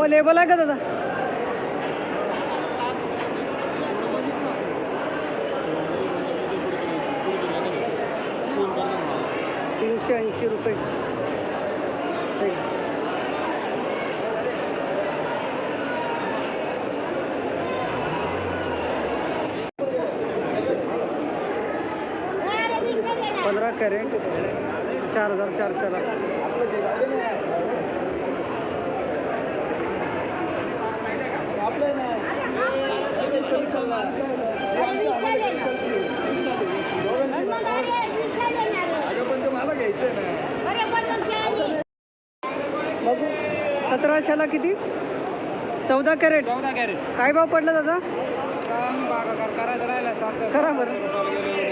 ओ label आहे का दादा. तीनशे ऐंशी रुपये हे. पंधरा कॅरेट चार हजार चारशेला. बघू. सतराशेला किती? चौदा कॅरेट. चौदा कॅरेट. काय भाव पडला दादा? करा बरं.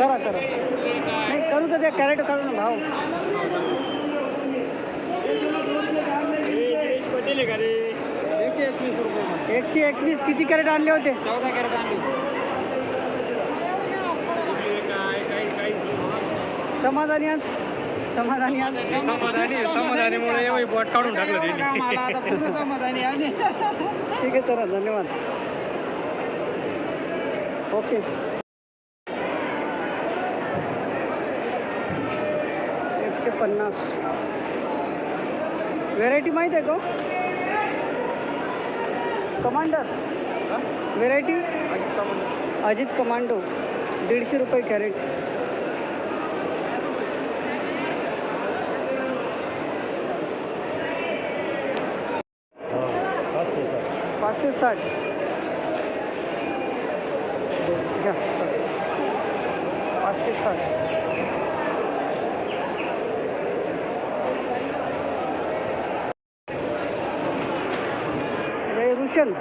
करा करा. नाही करू तर त्या कॅरेट काढू ना रे एकशे एकवीस रुपये एकशे एकवीस किती कॅरेट आणले होते? चौदा कॅरेट आणली समाधानी आज समाधानी समाधानी समाधानीमुळे बोट काढून टाकलं त्यांनी समाधानी आम्ही ठीक आहे चला धन्यवाद. ओके. पन्नास. व्हेरायटी माहीत आहे का कमांडर व्हेरायटी अजित कमांडो दीडशे रुपये कॅरेट पाचशे साठ. घ्या पाचशे साठ. रुशन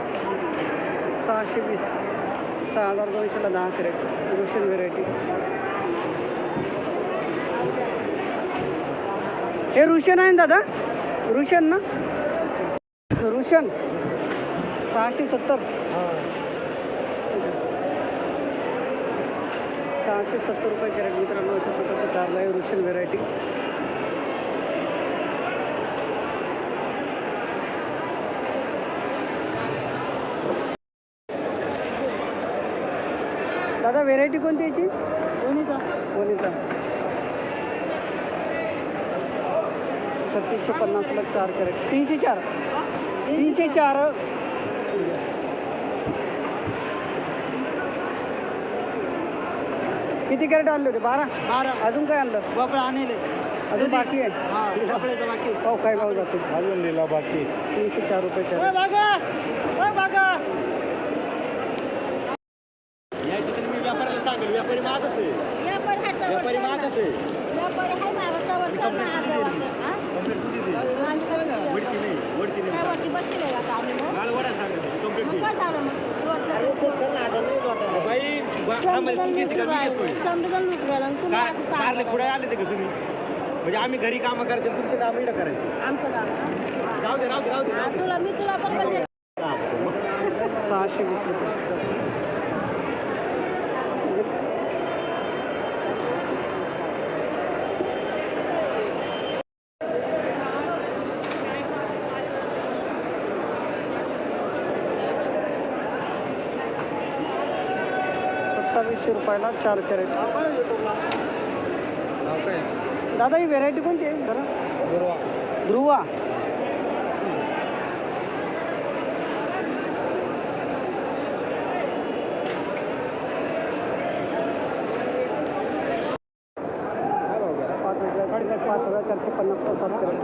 सहाशे वीस. सहा हजार दोनशेला दहा कॅरेट. रुशन व्हेरायटी हे रुशन आहे ना दादा? रुशन ना? रुशन सहाशे सत्तर. सहाशे सत्तर रुपये कॅरेट मित्रांनो अशा प्रकारचं कारला आहे रुशन व्हेरायटी दादा व्हेरायटी कोणती याची? छत्तीसशे पन्नासला चार कॅरेट. तीनशे चार. तीनशे चार. किती कॅरेट आणले होते? बारा? बारा. अजून काय आणलं? भोपळा आणले अजून बाकी आहे? हा बाकी. हो काय भाव जातो अजून लिहिला बाकी. तीनशे चार रुपये कॅरेट. पुढे आले ते का तुम्ही? म्हणजे आम्ही घरी कामं करायचे तुमचे काम इकडे करायचे. जाऊ दे राहू दे राहू दे राहू दे. तुला मी तुला पकडले. सहाशे वीस रुपये म्हणजे सत्तावीसशे रुपयाला चार कॅरेट. दादा ही व्हेरायटी कोणती आहे? बरं ध्रुवा. पाच हजार पाच हजार चारशे पन्नासला सात कॅरेट.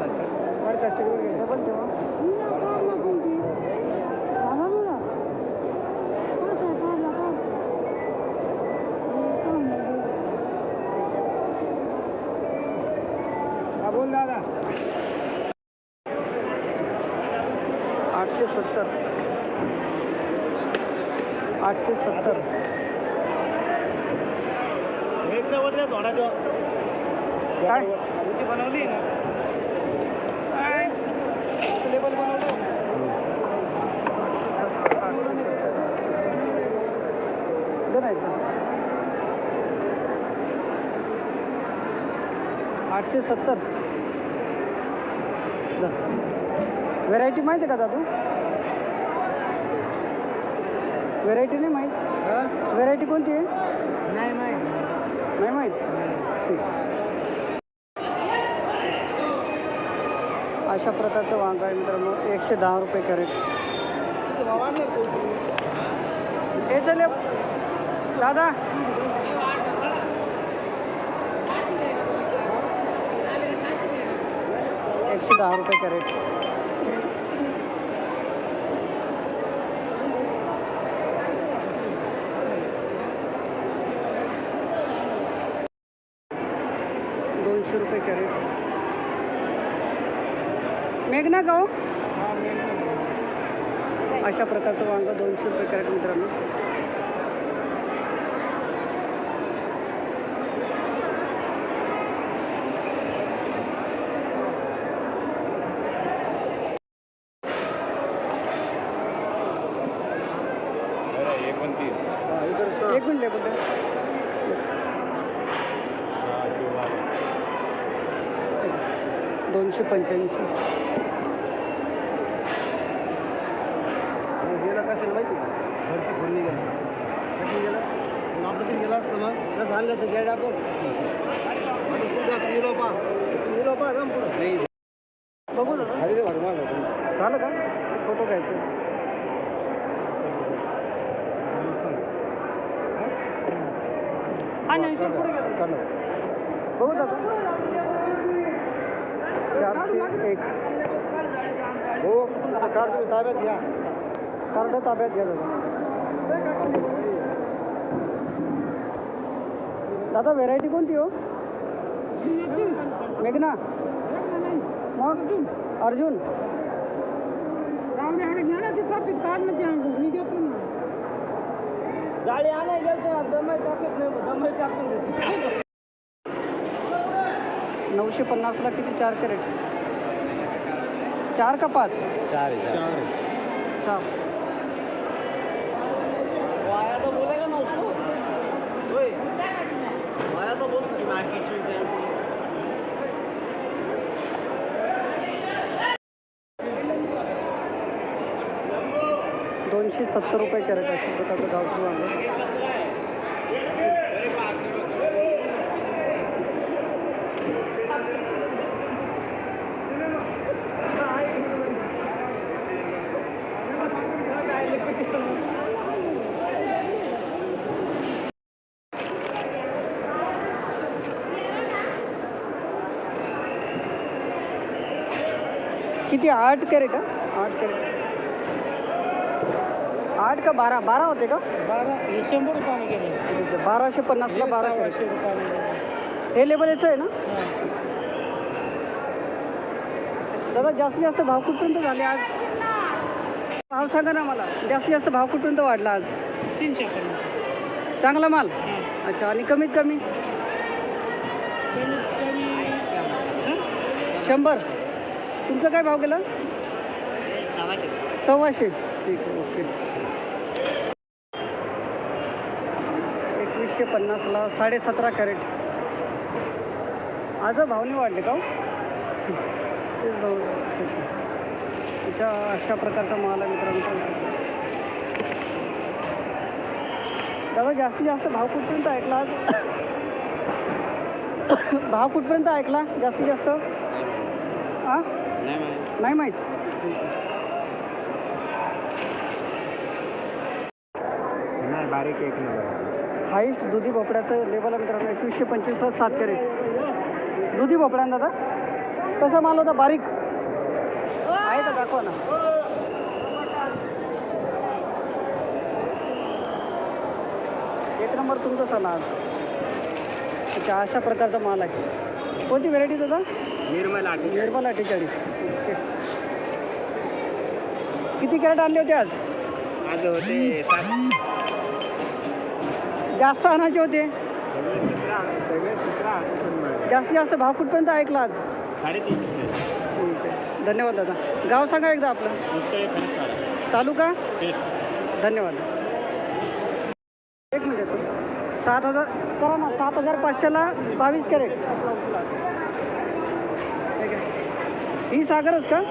आठशे सत्तर. काय? बनवली आठशे सत्तर आठशे सत्तर आठशे सत्तर. आठशे सत्तर. व्हेरायटी माहिती आहे का दादू? व्हेरायटी नाही माहीत. व्हेरायटी कोणती आहे? नाही माहिती. नाही माहीत? ठीक. अशा प्रकारचं वांगा आहे मित्रांनो. एकशे दहा रुपये कॅरेट. हे चले दादा. एकशे दहा रुपये कॅरेट दोनशे रुपये कॅरेट मेघना का हो. अशा प्रकारचं वांगं दोनशे रुपये कॅरेट मित्रांनो एक मिनिट आहे बोलते दोनशे पंच्याऐंशी गेला कशाला माहिती का भरती फोडणी गेला कशी गेला मग आपलं तिथे गेला असतं मग कसं आणलं गॅड आपण आता पुढं जा, तुम्ही लोपा तुम्ही लोपा जा पुढं. नाही. बघू ना. अरे भारी मार होता. झालं का? फोटो घ्यायचं. बघू दादा चारशे एक. हो आता कार्ड तुम्ही ताब्यात घ्या. कार्ड ताब्यात घ्या दादा दादा व्हेरायटी कोणती हो? मेघना? मग? अर्जुन? गाडी नऊशे पन्नासला किती चार कॅरेट? चार का पाच? चार. चार चार आया तो बोलेगा ना उसको ओए आया तो बोल उसकी माँ की चीज है दोनशे सत्तर रुपये कॅरेट अशा प्रकारचं गावठी वांगं. किती? आठ कॅरेट हा? आठ कॅरेट. आठ का बारा? बारा होते का? बारा हे शंभर रुपयाने गेले. अच्छा, बाराशे पन्नासला बारा कॅरेट. हे लेबल याचं आहे ना. दादा जास्तीत जास्त भाव कुठपर्यंत झाले आज? भाव सांगा ना मला. जास्तीत जास्त भाव कुठपर्यंत वाढला आज? तीनशे पन्नास चांगला माल. अच्छा आणि कमीत कमी? शंभर? तुमचा काय भाव गेला? सव्वाशे. ठीक आहे ओके. एकवीसशे पन्नासला साडे सतरा कॅरेट. आज भावने वाढले का हो? तेच भाव. तिच्या अशा प्रकारचा माल आहे मित्रांनो. दादा जास्तीत जास्त भाव कुठपर्यंत ऐकला आज? भाव कुठपर्यंत ऐकला? जास्तीत जास्त? नाही माहीत. नाही बारीक एक नंबर. हाईस्ट दुधी भोपळ्याचं लेबल आहे मित्रांनो एकवीसशे पंचवीसला सात कॅरेट दुधी भोपळ्या दादा? कसा माल होता? बारीक? आहे का दाखवा ना. एक नंबर तुमचा सण आज. अच्छा अशा प्रकारचा माल आहे. कोणती व्हेरायटी दादा? निर्मल निर्मल अठ्ठेचाळीस ओके किती कॅरेट आणले होते आज? आज होते सात. जास्त आणायचे होते. जास्तीत जास्त भाव कुठपर्यंत ऐकला आज? ठीक आहे. धन्यवाद दादा. गाव सांगा एकदा आपलं. तालुका? धन्यवाद. सात हजार करा ना सात हजार पाचशेला बावीस कॅरेट. ही सागरच का?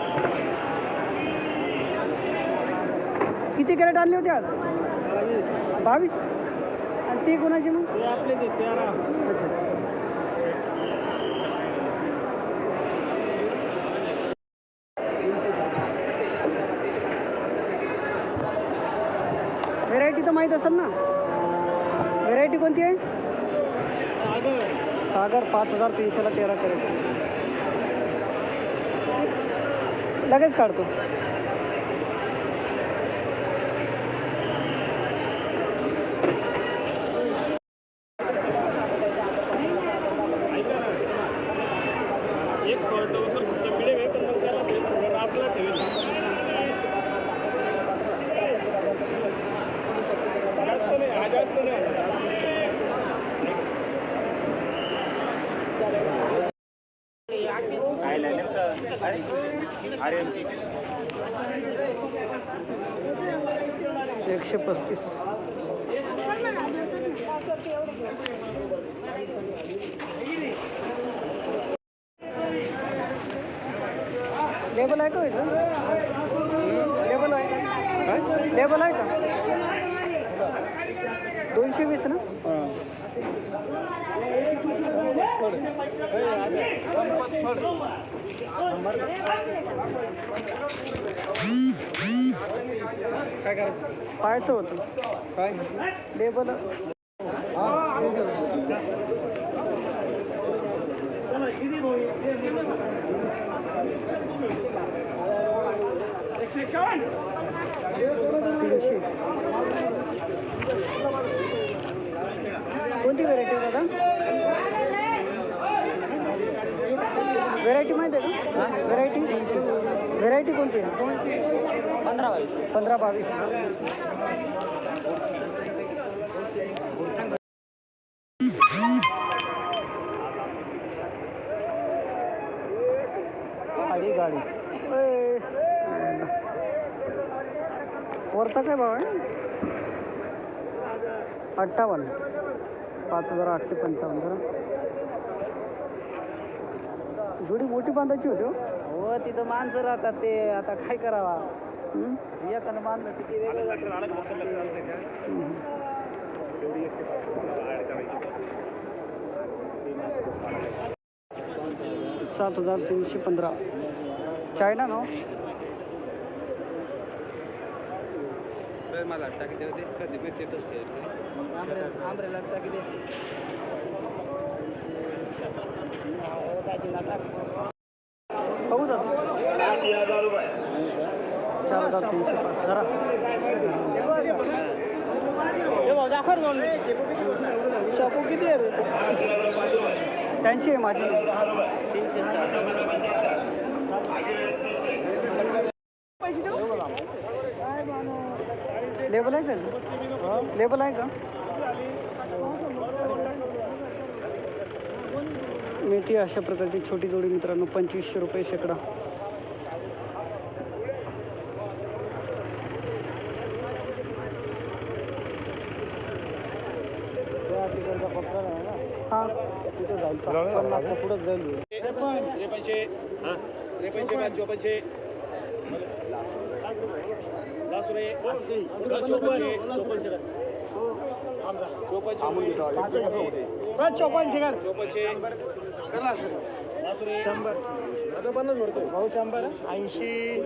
किती कॅरेट आणली होती आज? बावीस? आणि ती कोणाची मग? अच्छा व्हेरायटी तर माहीत असेल ना? व्हेरायटी कोणती आहे? सागर पाच हजार तीनशेला तेरा कॅरेट लगेच काढतो एक सॉल्ट उतर फक्त मिळेल आहे, पण मग त्याला ते थोडं रासला ठेवेल जास्त नाही हा जास्त नाही एकशे पस्तीस लेबल आहे का व्हायचं लेबल आहे लेबल आहे का? दोनशे वीस ना? काय करायचं? पाहायचं होतं. काय? लेबल तीनशे कोणती व्हेरायटी दादा? व्हेरायटी माहिती आहे का? व्हेरायटी व्हेरायटी कोणती आहे? पंधरा बावीस. पंधरा बावीस. भाव आहे अठ्ठावन्न. पाच हजार आठशे पंचावन्न जरा. जोडी मोठी बांधायची होती हो. हो तिथं माणसं राहतात ते. आता काय करावा? हं? एखादं बांधलं किती वेगळं सात हजार तीनशे पंधरा. चायना ना हो? मला टाकी त्याला ते कधी भेटते असते? आंब्रेला टाकी दे बघू दादा चार हजार तीनशे पाच. धरा. हे भाऊ, दाखव दोन. शापू किती आहे त्यांची आहे माझी. तीनशे लेबल आहे का लेबल आहे का? मेथी अशा प्रकारची छोटी जोडी मित्रांनो पंचवीसशे रुपये शेकडा. हां. तिथं जाईल पन्नासच्या पुढंच जाईल शंभर. ऐंशी.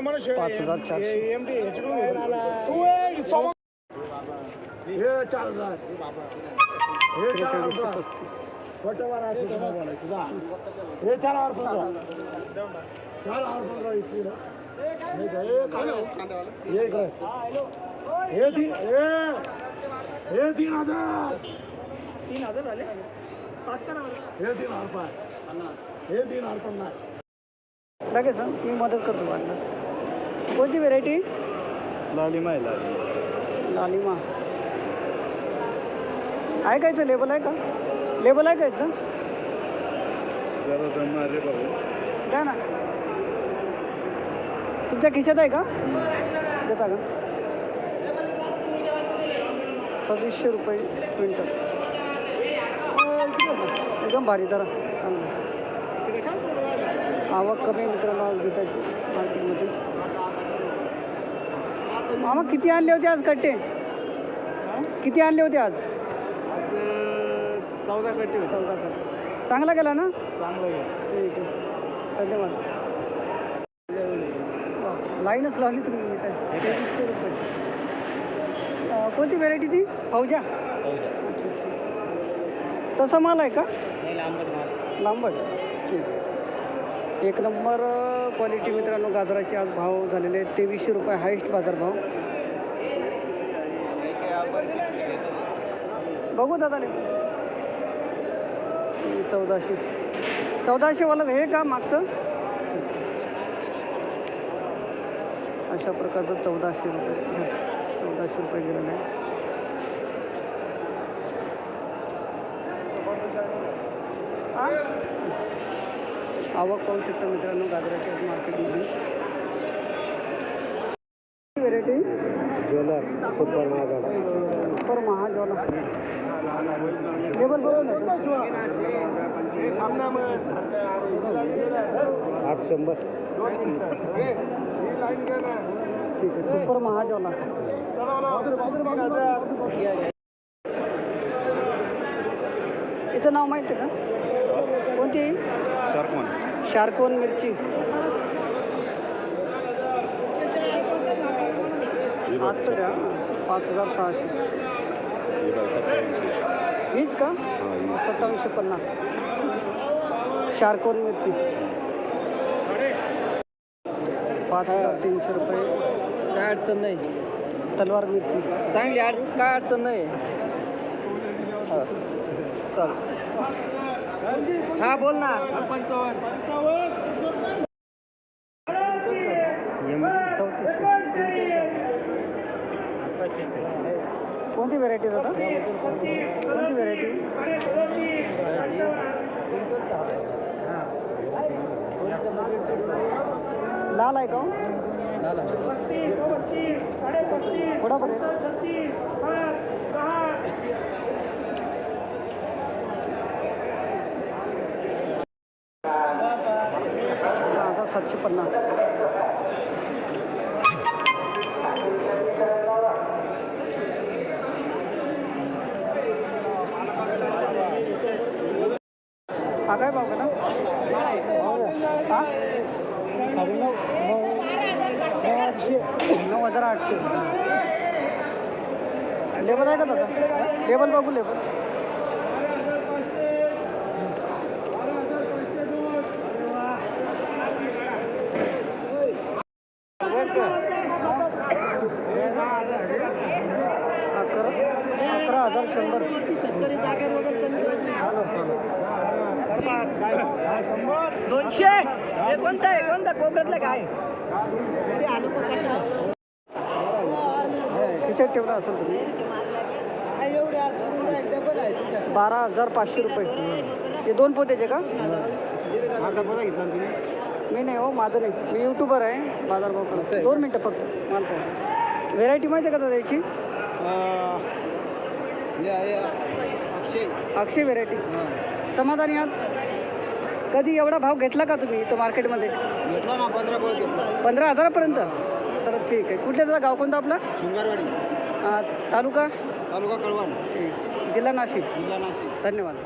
म्हणून शे- पाच हजार चारशे. हे हे हे चार हजार. हे त्रेचाळीसशे हजार. पस्तीस. हे. हे हे खाली. घे. तीन तीन हजार. तीन हजार झाले? तीन हजार पाच तीन हजार पन्नास लगेच हं? मी मदत करतो वाटल्यास कोणती व्हेरायटी लालिमा आहे लालिमा. लालिमा. आहे का याचं लेबल आहे का? लेबल आहे का याचं? जरा दम द्या ना? तुमच्या खिशात आहे का? देता का? सव्वीसशे रुपये क्विंटल. एकदम भारी दर चांगलं. आवक कमी मित्रांनो आज बिटाची मार्केटमध्ये. मामा किती आणले होते आज कट्टे? किती आणले होते आज? चौदा कट्टे होते चौदा चांगला गेला ना चांगलं. ठीक आहे धन्यवाद लाईनच लावली तुम्ही काय तेवीसशे रुपये अं, कोणती व्हेरायटी ती फौजा अच्छा अच्छा तसा माल आहे का लांबट ठीक आहे. एक नंबर क्वालिटी मित्रांनो गाजराचे आज भाव झालेले आहेत तेवीसशे रुपये हायेस्ट बाजार भाव बघू दादा चौदाशे. वाला हे का मागचं. अशा प्रकारचं चौदाशे रुपये. चौदाशे रुपये गेलेलं आहे हा? आवक पाहू शकता मित्रांनो गाजराच्या मार्केटमध्ये. व्हेरायटी ज्वेलर सुपर महागडा सुपर महाज्वाला आठ शंभर. ठीक आहे सुपर महाज्वाला याचं नाव माहिती आहे का? कोणती? शार्कमन शार्कोन मिरची. आजचं द्या पाच हजार सहाशे. हीच का? सत्तावीसशे पन्नास. शार्कोन मिरची. पाच हजार तीनशे रुपये. काय अडचण नाही. तलवार मिरची. चांगली अड काय अडचण नाही. हा. चल हा बोल ना. चौतीसशे कोणती व्हेरायटी दादा कोणती व्हेरायटी लाल आहे का हो? लाल आहे. हजार सातशे पन्नास. नऊ हजार आठशे. लेबल आहे का दादा? लेबल बघू लेबल. अकरा अकरा हजार शंभर. दोनशे? हे कोणतं आहे? कोणतं? कोपऱ्यातलं काय? ठेवला असेल तुम्ही? बारा हजार पाचशे रुपये. हे दोन पोत्याचे का? मी नाही हो माझं नाही. मी युट्यूबर आहे बाजारभाव करतो दोन मिनटं फक्त. पाहू व्हेरायटी माहिती आहे का दादा याची? अक्षय. व्हेरायटी समाधानी आहात? कधी एवढा भाव घेतला का तुम्ही इथं मार्केटमध्ये? घेतला ना पंधरा घेतला. पंधरा हजारापर्यंत? चला ठीक आहे. कुठल्या दादा? गाव कोणतं आपलं? शृंगारवाडी. तालुका? तालुका कळवण. ठीक. जिल्हा नाशिक. जिल्हा नाशिक. धन्यवाद.